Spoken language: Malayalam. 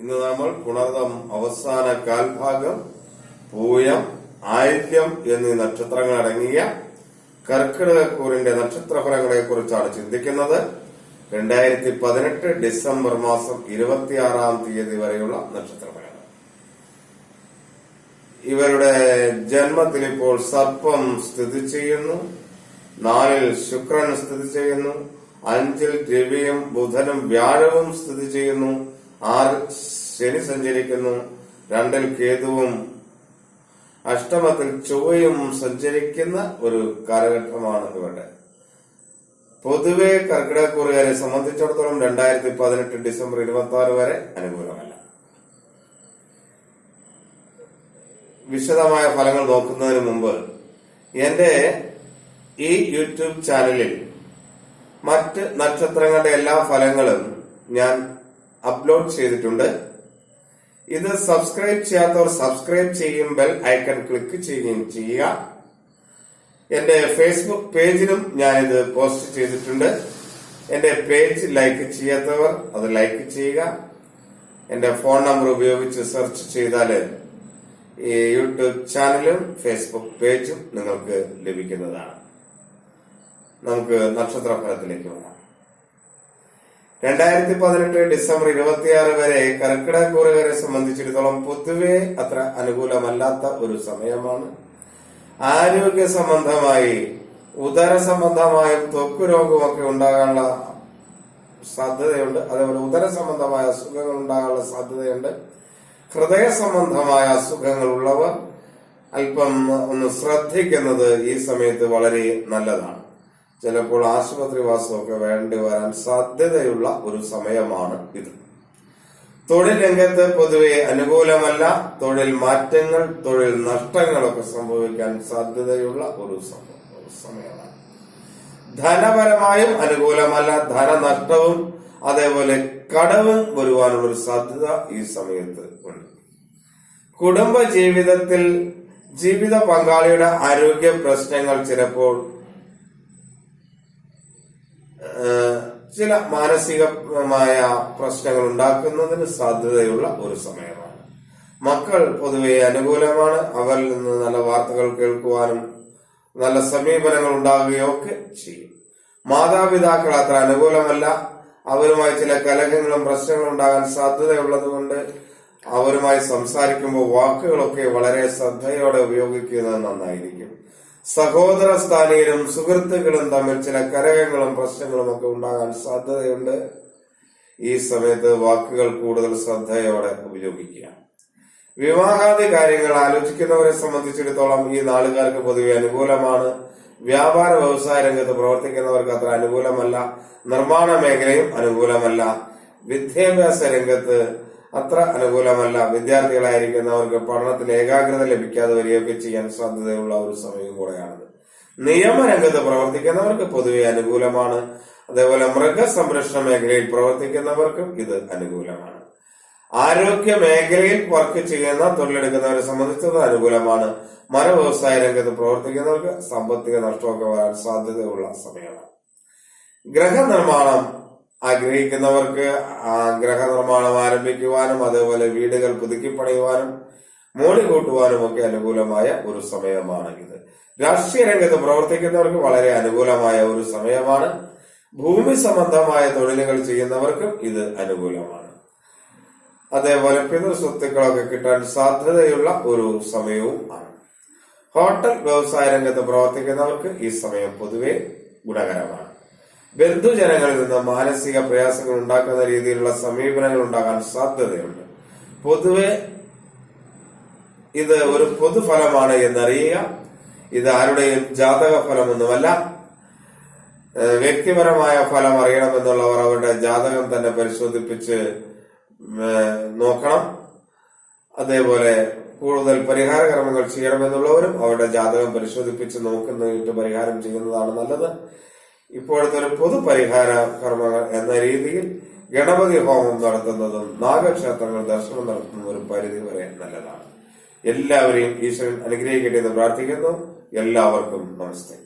ഇന്ന് നമ്മൾ പുണർതം അവസാന കാൽഭാഗം പൂയം ആയില്യം എന്നീ നക്ഷത്രങ്ങൾ അടങ്ങിയ കർക്കിടകക്കൂറിന്റെ നക്ഷത്രഫലങ്ങളെ കുറിച്ചാണ് ചിന്തിക്കുന്നത്. രണ്ടായിരത്തി പതിനെട്ട് ഡിസംബർ മാസം ഇരുപത്തിയാറാം തീയതി വരെയുള്ള നക്ഷത്രഫലങ്ങൾ. ഇവരുടെ ജന്മത്തിൽ ഇപ്പോൾ സർപ്പം സ്ഥിതി ചെയ്യുന്നു. നാലിൽ ശുക്രൻ സ്ഥിതി ചെയ്യുന്നു. അഞ്ചിൽ രവിയും ബുധനും വ്യാഴവും സ്ഥിതി ചെയ്യുന്നു. ആറ് ശനി സഞ്ചരിക്കുന്നു രണ്ടിൽ കേതുവും അഷ്ടമത്തിൽ ചൊവ്വയും സഞ്ചരിക്കുന്ന ഒരു കാലഘട്ടമാണ് ഇവരുടെ പൊതുവെ കർക്കിടകക്കുറുകാരെ സംബന്ധിച്ചിടത്തോളം രണ്ടായിരത്തി പതിനെട്ട് ഡിസംബർ ഇരുപത്തി ആറ് വരെ അനുകൂലമല്ല. വിശദമായ ഫലങ്ങൾ നോക്കുന്നതിന് മുമ്പ് എന്റെ ഈ യൂട്യൂബ് ചാനലിൽ മറ്റ് നക്ഷത്രങ്ങളുടെ എല്ലാ ഫലങ്ങളും ഞാൻ അപ്ലോഡ് ചെയ്തിട്ടുണ്ട്. ഇത് സബ്സ്ക്രൈബ് ചെയ്യാത്തവർ സബ്സ്ക്രൈബ് ചെയ്യും ബെൽ ഐക്കൺ ക്ലിക്ക് ചെയ്യുകയും ചെയ്യുക. എന്റെ ഫേസ്ബുക്ക് പേജിലും ഞാൻ ഇത് പോസ്റ്റ് ചെയ്തിട്ടുണ്ട്. എന്റെ പേജ് ലൈക്ക് ചെയ്യാത്തവർ അത് ലൈക്ക് ചെയ്യുക. എന്റെ ഫോൺ നമ്പർ ഉപയോഗിച്ച് സെർച്ച് ചെയ്താൽ ഈ യൂട്യൂബ് ചാനലും ഫേസ്ബുക്ക് പേജും നിങ്ങൾക്ക് ലഭിക്കുന്നതാണ്. നമുക്ക് നക്ഷത്ര ഫലത്തിലേക്ക് വരാം. രണ്ടായിരത്തി പതിനെട്ട് ഡിസംബർ ഇരുപത്തിയാറ് വരെ കർക്കിടകൂറുകാരെ സംബന്ധിച്ചിടത്തോളം പൊതുവെ അത്ര അനുകൂലമല്ലാത്ത ഒരു സമയമാണ്. ആരോഗ്യ സംബന്ധമായി ഉദര സംബന്ധമായും ത്വക്ക് രോഗമൊക്കെ ഉണ്ടാകാനുള്ള സാധ്യതയുണ്ട്. അതേപോലെ ഉദര സംബന്ധമായ അസുഖങ്ങൾ ഉണ്ടാകാനുള്ള സാധ്യതയുണ്ട്. ഹൃദയ സംബന്ധമായ അസുഖങ്ങൾ ഉള്ളവർ അല്പം ഒന്ന് ശ്രദ്ധിക്കുന്നത് ഈ സമയത്ത് വളരെ നല്ലതാണ്. ചിലപ്പോൾ ആശുപത്രി വാസമൊക്കെ വേണ്ടി വരാൻ സാധ്യതയുള്ള ഒരു സമയമാണ് ഇത്. തൊഴിൽ രംഗത്ത് പൊതുവെ അനുകൂലമല്ല. തൊഴിൽ മാറ്റങ്ങൾ തൊഴിൽ നഷ്ടങ്ങളൊക്കെ സംഭവിക്കാൻ സാധ്യതയുള്ള ഒരു സമയമാണ്. ധനപരമായും അനുകൂലമല്ല. ധനനഷ്ടവും അതേപോലെ കടവും വരുവാനുള്ള ഒരു സാധ്യത ഈ സമയത്ത് ഉണ്ട്. കുടുംബ ജീവിതത്തിൽ ജീവിത പങ്കാളിയുടെ ആരോഗ്യ പ്രശ്നങ്ങൾ ചിലപ്പോൾ ചില മാനസികമായ പ്രശ്നങ്ങൾ ഉണ്ടാക്കുന്നതിന് സാധ്യതയുള്ള ഒരു സമയമാണ്. മക്കൾ പൊതുവെ അനുകൂലമാണ്. അവരിൽ നിന്ന് നല്ല വാർത്തകൾ കേൾക്കുവാനും നല്ല സമീപനങ്ങൾ ഉണ്ടാകുകയോ ഒക്കെ ചെയ്യും. മാതാപിതാക്കൾ അത്ര അനുകൂലമല്ല. അവരുമായി ചില കലഹങ്ങളും പ്രശ്നങ്ങളും ഉണ്ടാകാൻ സാധ്യതയുള്ളതുകൊണ്ട് അവരുമായി സംസാരിക്കുമ്പോൾ വാക്കുകളൊക്കെ വളരെ ശ്രദ്ധയോടെ ഉപയോഗിക്കുന്നത് നന്നായിരിക്കും. സഹോദര സ്ഥാനീയരും സുഹൃത്തുക്കളും തമ്മിൽ ചില കരകങ്ങളും പ്രശ്നങ്ങളും ഒക്കെ ഉണ്ടാകാൻ സാധ്യതയുണ്ട്. ഈ സമയത്ത് വാക്കുകൾ കൂടുതൽ ശ്രദ്ധയോടെ ഉപയോഗിക്കുക. വിവാഹാദി കാര്യങ്ങൾ ആലോചിക്കുന്നവരെ സംബന്ധിച്ചിടത്തോളം ഈ നാളുകാർക്ക് പൊതുവെ അനുകൂലമാണ്. വ്യാപാര വ്യവസായ രംഗത്ത് പ്രവർത്തിക്കുന്നവർക്ക് അത്ര അനുകൂലമല്ല. നിർമ്മാണ മേഖലയും അനുകൂലമല്ല. വിദ്യാഭ്യാസ രംഗത്ത് അത്ര അനുകൂലമല്ല. വിദ്യാർത്ഥികളായിരിക്കുന്നവർക്ക് പഠനത്തിൽ ഏകാഗ്രത ലഭിക്കാതെ വരികയൊക്കെ ചെയ്യാൻ സാധ്യതയുള്ള ഒരു സമയം കൂടെയാണിത്. നിയമരംഗത്ത് പ്രവർത്തിക്കുന്നവർക്ക് പൊതുവെ അനുകൂലമാണ്. അതേപോലെ മൃഗസംരക്ഷണ മേഖലയിൽ പ്രവർത്തിക്കുന്നവർക്കും ഇത് അനുകൂലമാണ്. ആരോഗ്യ മേഖലയിൽ വർക്ക് ചെയ്യുന്ന തൊഴിലെടുക്കുന്നവരെ സംബന്ധിച്ചത് അനുകൂലമാണ്. മര വ്യവസായ രംഗത്ത് പ്രവർത്തിക്കുന്നവർക്ക് സാമ്പത്തിക നഷ്ടമൊക്കെ വരാൻ സാധ്യതയുള്ള സമയമാണ്. ഗ്രഹനിർമ്മാണം ആഗ്രഹിക്കുന്നവർക്ക് ആ ഗ്രഹനിർമ്മാണം ആരംഭിക്കുവാനും അതേപോലെ വീടുകൾ പുതുക്കി പണിയുവാനും മോടി കൂട്ടുവാനും ഒക്കെ അനുകൂലമായ ഒരു സമയമാണ് ഇത് രാഷ്ട്രീയ രംഗത്ത് പ്രവർത്തിക്കുന്നവർക്ക് വളരെ അനുകൂലമായ ഒരു സമയമാണ്. ഭൂമി സംബന്ധമായ തൊഴിലുകൾ ചെയ്യുന്നവർക്കും ഇത് അനുകൂലമാണ്. അതേപോലെ പിതൃസ്വത്തുക്കളൊക്കെ കിട്ടാൻ സാധ്യതയുള്ള ഒരു സമയവും ആണ്. ഹോട്ടൽ വ്യവസായ രംഗത്ത് പ്രവർത്തിക്കുന്നവർക്ക് ഈ സമയം പൊതുവെ ഗുണകരമാണ്. ബന്ധുജനങ്ങളിൽ നിന്ന് മാനസിക പ്രയാസങ്ങൾ ഉണ്ടാക്കുന്ന രീതിയിലുള്ള സമീപനങ്ങൾ ഉണ്ടാകാൻ സാധ്യതയുണ്ട്. പൊതുവെ ഇത് ഒരു പൊതുഫലമാണ് എന്നറിയുക. ഇത് ആരുടെയും ജാതക ഫലമൊന്നുമല്ല വ്യക്തിപരമായ ഫലം അറിയണമെന്നുള്ളവർ അവരുടെ ജാതകം തന്നെ പരിശോധിപ്പിച്ച് നോക്കണം. അതേപോലെ കൂടുതൽ പരിഹാര കർമ്മങ്ങൾ ചെയ്യണമെന്നുള്ളവരും അവരുടെ ജാതകം പരിശോധിപ്പിച്ച് നോക്കുന്നതിട്ട് പരിഹാരം ചെയ്യുന്നതാണ് നല്ലത്. ഇപ്പോഴത്തെ ഒരു പൊതു പരിഹാര കർമ്മങ്ങൾ എന്ന രീതിയിൽ ഗണപതി ഹോമം നടത്തുന്നതും നാഗക്ഷേത്രങ്ങൾ ദർശനം നടത്തുന്നതും ഒരു പരിധി വരെ നല്ലതാണ്. എല്ലാവരെയും ഈശ്വരൻ അനുഗ്രഹിക്കട്ടെ എന്ന് പ്രാർത്ഥിക്കുന്നു. എല്ലാവർക്കും നമസ്തേ.